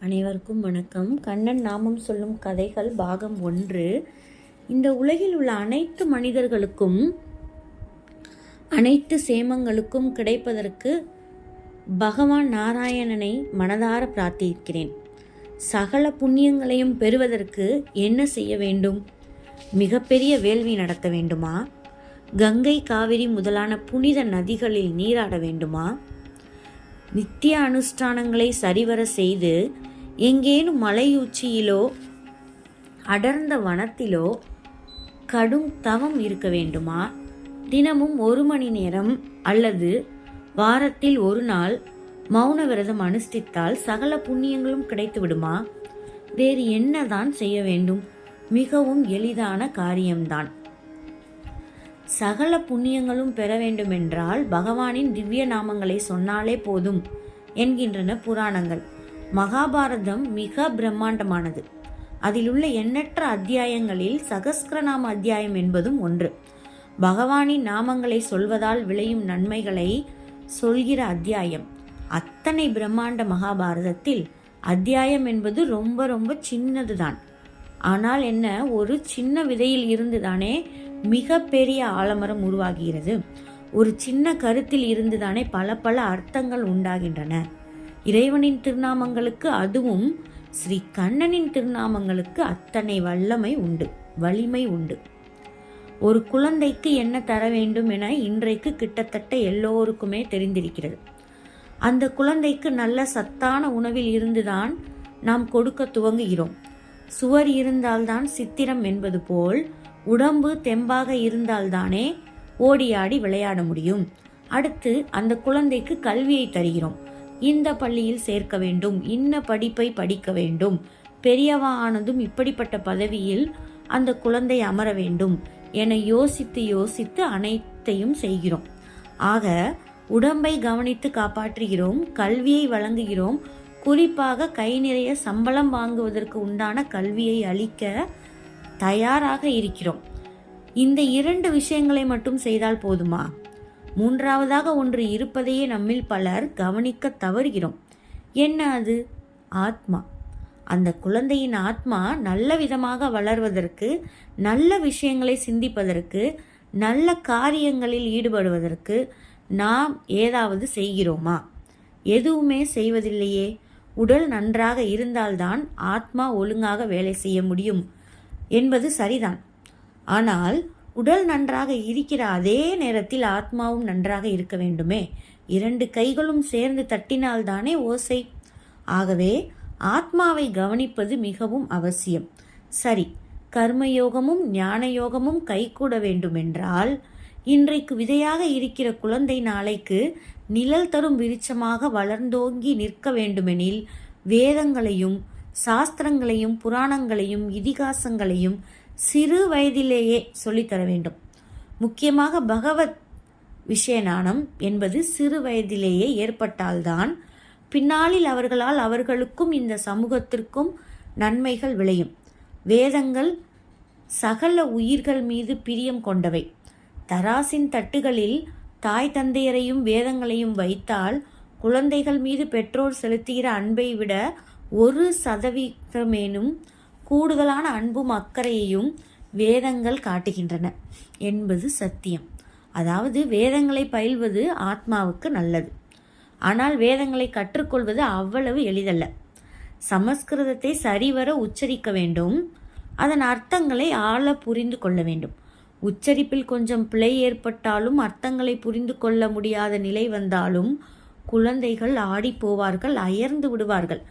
அனைவருக்கும் வணக்கம். கண்ணன் நாமம் சொல்லும் கதைகள் பாகம் ஒன்று. இந்த உலகில் உள்ள அனைத்து மனிதர்களுக்கும் அனைத்து சேமங்களுக்கும் கிடைப்பதற்கு பகவான் நாராயணனை மனதார பிரார்த்திக்கிறேன். சகல புண்ணியங்களையும் பெறுவதற்கு என்ன செய்ய வேண்டும்? மிகப்பெரிய வேள்வி நடத்த வேண்டுமா? கங்கை காவிரி முதலான புனித நதிகளில் நீராட வேண்டுமா? நித்திய அனுஷ்டானங்களை சரிவர செய்து எங்கேனும் மலையுச்சியிலோ அடர்ந்த வனத்திலோ கடும் தவம் இருக்க வேண்டுமா? தினமும் ஒரு மணி நேரம் அல்லது வாரத்தில் ஒரு நாள் மௌன விரதம் அனுஷ்டித்தால் சகல புண்ணியங்களும் கிடைத்து விடுமா? வேறு என்னதான் செய்ய வேண்டும்? மிகவும் எளிதான காரியம்தான். சகல புண்ணியங்களும் பெற வேண்டுமென்றால் பகவானின் திவ்ய நாமங்களை சொன்னாலே போதும் என்கின்றன புராணங்கள். மகாபாரதம் மிக பிரம்மாண்டமானது. அதிலுள்ள எண்ணற்ற அத்தியாயங்களில் சகஸ்கிரநாம அத்தியாயம் என்பதும் ஒன்று. பகவானின் நாமங்களை சொல்வதால் விளையும் நன்மைகளை சொல்கிற அத்தியாயம். அத்தனை பிரம்மாண்ட மகாபாரதத்தில் அத்தியாயம் என்பது ரொம்ப ரொம்ப சின்னதுதான். ஆனால் என்ன ஒரு சின்ன விதையில் இருந்து தானே மிகப்பெரிய ஆலமரம் உருவாகிறது. ஒரு சின்ன கருத்தில் இருந்துதானே பல பல அர்த்தங்கள் உண்டாகின்றன. இறைவனின் திருநாமங்களுக்கு அதுவும் ஸ்ரீ கண்ணனின் திருநாமங்களுக்கு அத்தனை வல்லமை உண்டு வலிமை உண்டு. ஒரு குழந்தைக்கு என்ன தர வேண்டும் என இன்றைக்கு கிட்டத்தட்ட எல்லோருக்குமே தெரிந்திருக்கிறது. அந்த குழந்தைக்கு நல்ல சத்தான உணவில் இருந்துதான் நாம் கொடுக்க துவங்குகிறோம். சுவர் இருந்தால்தான் சித்திரம் என்பது போல் உடம்பு தெம்பாக இருந்தால்தானே ஓடியாடி விளையாட முடியும். அடுத்து அந்த குழந்தைக்கு கல்வியை தருகிறோம். இந்த பள்ளியில் சேர்க்க வேண்டும் இன்ன படிப்பை படிக்க வேண்டும். பெரியவா ஆனதும் இப்படிப்பட்ட பதவியில் அந்த குழந்தை அமர வேண்டும் என யோசித்து யோசித்து அனைத்தையும் செய்கிறோம். ஆக உடம்பை கவனித்து காப்பாற்றுகிறோம் கல்வியை வழங்குகிறோம். குறிப்பாக கை நிறைய சம்பளம் வாங்குவதற்கு உண்டான கல்வியை அளிக்க தயாராக இருக்கிறோம். இந்த இரண்டு விஷயங்களை மட்டும் செய்தால் போதுமா? மூன்றாவதாக ஒன்று இருப்பதையே நம்மில் பலர் கவனிக்க தவறுகிறோம். என்ன அது? ஆத்மா. அந்த குழந்தையின் ஆத்மா நல்ல விதமாக வளர்வதற்கு நல்ல விஷயங்களை சிந்திப்பதற்கு நல்ல காரியங்களில் ஈடுபடுவதற்கு நாம் ஏதாவது செய்கிறோமா? எதுவுமே செய்வதில்லையே. உடல் நன்றாக இருந்தால்தான் ஆத்மா ஒழுங்காக வேலை செய்ய முடியும். என்பது சரிதான். ஆனால் உடல் நன்றாக இருக்கிற அதே நேரத்தில் ஆத்மாவும் நன்றாக இருக்க வேண்டுமே? இரண்டு கைகளும் சேர்ந்து தட்டினால்தானே ஓசை? ஆகவே ஆத்மாவை கவனிப்பது மிகவும் அவசியம். சரி கர்மயோகமும் ஞான யோகமும் கைகூட வேண்டுமென்றால் இன்றைக்கு விதையாக இருக்கிற குழந்தை நாளைக்கு நிழல் தரும் விருட்சமாக வளர்ந்தோங்கி நிற்க வேண்டுமெனில் வேதங்களையும் சாஸ்திரங்களையும் புராணங்களையும் இதிகாசங்களையும் சிறு வயதிலேயே சொல்லித்தர வேண்டும். முக்கியமாக பகவத் விஷயஞானம் என்பது சிறு வயதிலேயே ஏற்பட்டால்தான் பின்னாளில் அவர்களால் அவர்களுக்கும் இந்த சமூகத்திற்கும் நன்மைகள் விளையும். வேதங்கள் சகல உயிர்கள் மீது பிரியம் கொண்டவை. தராசின் தட்டுகளில் தாய் தந்தையரையும் வேதங்களையும் வைத்தால் குழந்தைகள் மீது பெற்றோர் செலுத்துகிற அன்பை விட ஒரு சதவீதமேனும் கூடுதலான அன்பும் அக்கறையையும் வேதங்கள் காட்டுகின்றன என்பது சத்தியம். அதாவது வேதங்களை பயில்வது ஆத்மாவுக்கு நல்லது. ஆனால் வேதங்களை கற்றுக்கொள்வது அவ்வளவு எளிதல்ல. சமஸ்கிருதத்தை சரிவர உச்சரிக்க வேண்டும். அதன் அர்த்தங்களை ஆழ புரிந்து கொள்ள வேண்டும். உச்சரிப்பில் கொஞ்சம் பிழை ஏற்பட்டாலும் அர்த்தங்களை புரிந்து கொள்ள முடியாத நிலை வந்தாலும் குழந்தைகள் ஆடிப்போவார்கள் அயர்ந்து விடுவார்கள்.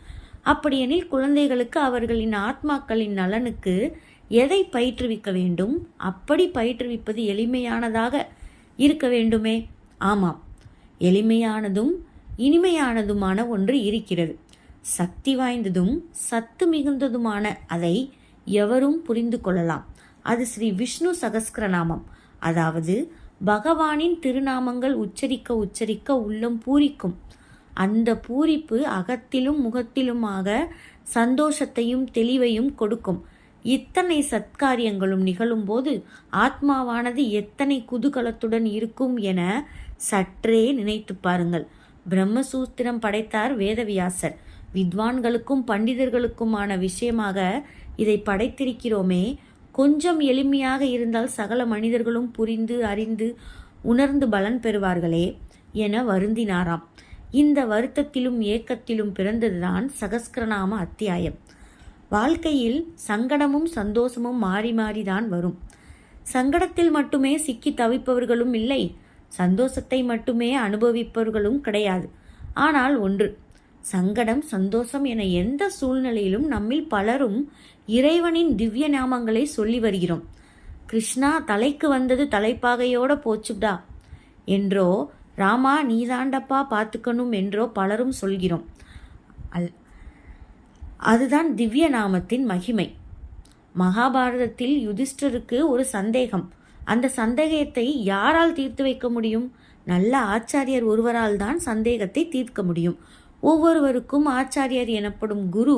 அப்படியெனில் குழந்தைகளுக்கு அவர்களின் ஆத்மாக்களின் நலனுக்கு எதை பயிற்றுவிக்க வேண்டும்? அப்படி பயிற்றுவிப்பது எளிமையானதாக இருக்க வேண்டுமே. ஆமாம் எளிமையானதும் இனிமையானதுமான ஒன்று இருக்கிறது. சக்தி வாய்ந்ததும் சத்து மிகுந்ததுமான அதை எவரும் புரிந்து கொள்ளலாம். அது ஸ்ரீ விஷ்ணு சகஸ்கிரநாமம். அதாவது பகவானின் திருநாமங்கள் உச்சரிக்க உச்சரிக்க உள்ளம் பூரிக்கும். அந்த பூரிப்பு அகத்திலும் முகத்திலுமாக சந்தோஷத்தையும் தெளிவையும் கொடுக்கும். இத்தனை சத்காரியங்களும் நிகழும்போது ஆத்மாவானது எத்தனை குதூகலத்துடன் இருக்கும் என சற்றே நினைத்து பாருங்கள். பிரம்மசூத்திரம் படைத்தார் வேதவியாசர். வித்வான்களுக்கும் பண்டிதர்களுக்குமான விஷயமாக இதை படைத்திருக்கிறோமே. கொஞ்சம் எளிமையாக இருந்தால் சகல மனிதர்களும் புரிந்து அறிந்து உணர்ந்து பலன் பெறுவார்களே என வருந்தினாராம். இந்த வருத்தத்திலும் ஏக்கத்திலும் பிறந்ததுதான் சகஸ்கிரநாம அத்தியாயம். வாழ்க்கையில் சங்கடமும் சந்தோஷமும் மாறி மாறிதான் வரும். சங்கடத்தில் மட்டுமே சிக்கி தவிப்பவர்களும் இல்லை சந்தோஷத்தை மட்டுமே அனுபவிப்பவர்களும் கிடையாது. ஆனால் ஒன்று சங்கடம் சந்தோஷம் என எந்த சூழ்நிலையிலும் நம்மில் பலரும் இறைவனின் திவ்ய நாமங்களை சொல்லி வருகிறோம். கிருஷ்ணா தலைக்கு வந்தது தலைப்பாகையோட போச்சுடா என்றோ ராமா நீதாண்டப்பா பார்த்துக்கணும் என்றோ பலரும் சொல்கிறோம். அல் அதுதான் திவ்ய நாமத்தின் மகிமை. மகாபாரதத்தில் யுதிஷ்டருக்கு ஒரு சந்தேகம். அந்த சந்தேகத்தை யாரால் தீர்த்து வைக்க முடியும்? நல்ல ஆச்சாரியர் ஒருவரால் தான் சந்தேகத்தை தீர்க்க முடியும். ஒவ்வொருவருக்கும் ஆச்சாரியர் எனப்படும் குரு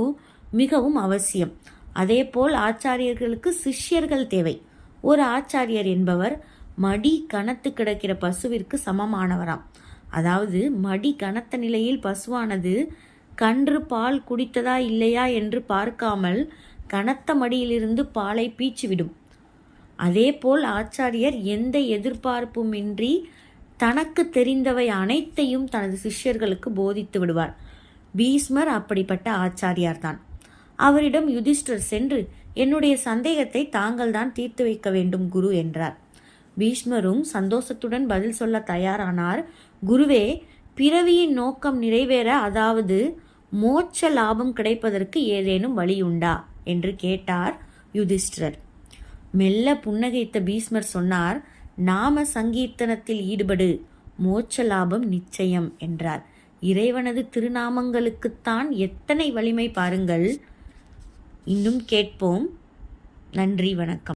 மிகவும் அவசியம். அதேபோல் ஆச்சாரியர்களுக்கு சிஷ்யர்கள் தேவை. ஒரு ஆச்சாரியர் என்பவர் மடி கனத்து கிடக்கிற பசுவிற்கு சமமானவராம். அதாவது மடி கனத்த நிலையில் பசுவானது கன்று பால் குடித்ததா இல்லையா என்று பார்க்காமல் கனத்த மடியிலிருந்து பாலை பீச்சிவிடும் அதேபோல் ஆச்சாரியர் எந்த எதிர்பார்ப்புமின்றி தனக்கு தெரிந்தவை அனைத்தையும் தனது சிஷ்யர்களுக்கு போதித்து விடுவார். பீஸ்மர் அப்படிப்பட்ட ஆச்சாரியார்தான். அவரிடம் யுதிஷ்டர் சென்று என்னுடைய சந்தேகத்தை தாங்கள்தான் தீர்த்து வைக்க வேண்டும் குரு என்றார். பீஷ்மரும் சந்தோஷத்துடன் பதில் சொல்ல தயாரானார். குருவே பிறவியின் நோக்கம் நிறைவேற அதாவது மோட்ச லாபம் கிடைப்பதற்கு ஏதேனும் வழியுண்டா? என்று கேட்டார் யுதிஷ்டிரர். மெல்ல புன்னகைத்த பீஷ்மர் சொன்னார் நாம சங்கீர்த்தனத்தில் ஈடுபடு மோட்ச லாபம் நிச்சயம் என்றார். இறைவனது திருநாமங்களுக்குத்தான் எத்தனை வலிமை பாருங்கள். இன்னும் கேட்போம். நன்றி வணக்கம்.